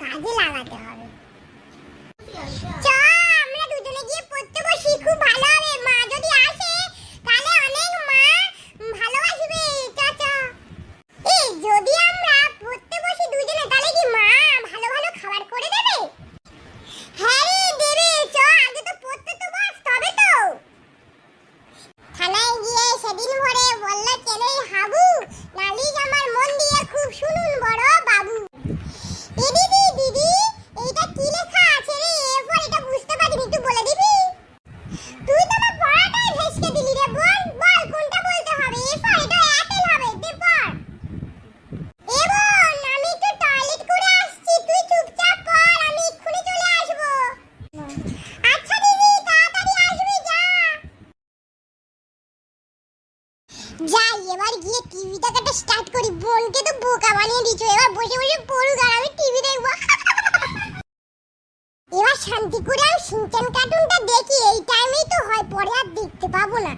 কাজে লাগাতে হবে। যাই এবার গিয়ে টিভি দেখাটা স্টার্ট করি। বোনকে তো বোকা বানিয়ে দিচ্ছ এবার বসে বসে পড়ুক আর আমি টিভি দেখব। এবার শান্তি করে আমি সিনচান কার্টুনটা দেখি। এই টাইমেই তো হয়, পরে আর দেখতে পাবো না।